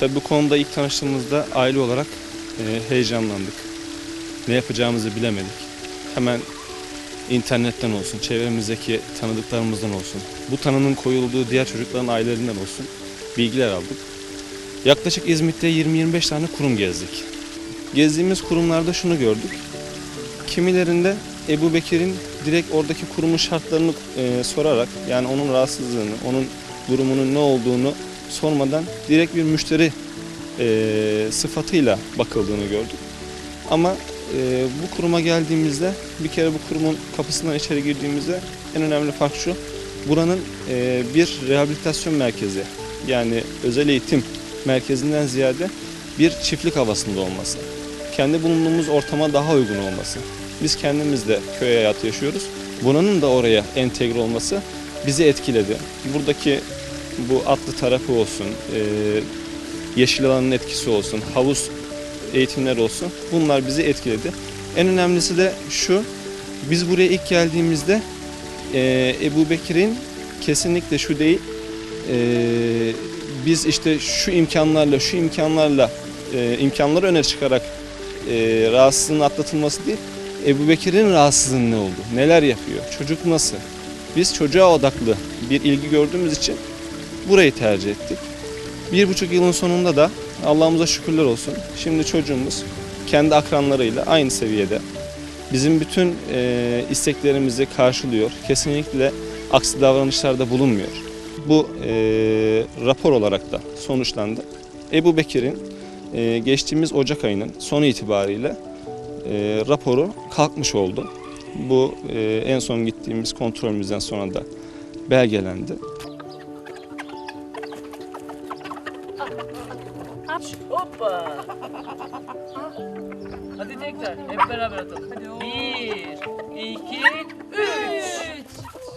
Tabii bu konuda ilk tanıştığımızda aile olarak e, heyecanlandık. Ne yapacağımızı bilemedik. Hemen internetten olsun, çevremizdeki tanıdıklarımızdan olsun, bu tanının koyulduğu diğer çocukların ailelerinden olsun bilgiler aldık. Yaklaşık İzmit'te 20-25 tane kurum gezdik. Gezdiğimiz kurumlarda şunu gördük. Kimilerinde Ebu Bekir'in direkt oradaki kurumun şartlarını e, sorarak yani onun rahatsızlığını, onun durumunun ne olduğunu sormadan direkt bir müşteri e, sıfatıyla bakıldığını gördük. Ama e, bu kuruma geldiğimizde bir kere bu kurumun kapısından içeri girdiğimizde en önemli fark şu. Buranın e, bir rehabilitasyon merkezi yani özel eğitim merkezinden ziyade bir çiftlik havasında olması. Kendi bulunduğumuz ortama daha uygun olması. Biz kendimiz de köy hayatı yaşıyoruz. Buranın da oraya entegre olması bizi etkiledi. Buradaki bu atlı tarafı olsun, e, yeşil alanın etkisi olsun, havuz eğitimleri olsun bunlar bizi etkiledi. En önemlisi de şu, biz buraya ilk geldiğimizde e, Ebu Bekir'in kesinlikle şu değil, e, biz işte şu imkanlarla, şu imkanlarla, imkanları öne çıkarak e, rahatsızlığın atlatılması değil, Ebu Bekir'in rahatsızlığı ne oldu, neler yapıyor, çocuk nasıl? Biz çocuğa odaklı bir ilgi gördüğümüz için burayı tercih ettik. Bir buçuk yılın sonunda da Allah'ımıza şükürler olsun. Şimdi çocuğumuz kendi akranlarıyla aynı seviyede. Bizim bütün e, isteklerimizi karşılıyor. Kesinlikle aksi davranışlarda bulunmuyor. Bu e, rapor olarak da sonuçlandı. Ebu Bekir'in e, geçtiğimiz Ocak ayının sonu itibariyle e, raporu kalkmış oldu. Bu e, en son gittiğimiz kontrolümüzden sonra da belgelendi. Hoppa. Hadi tekrar hep beraber atalım. Bir, iki.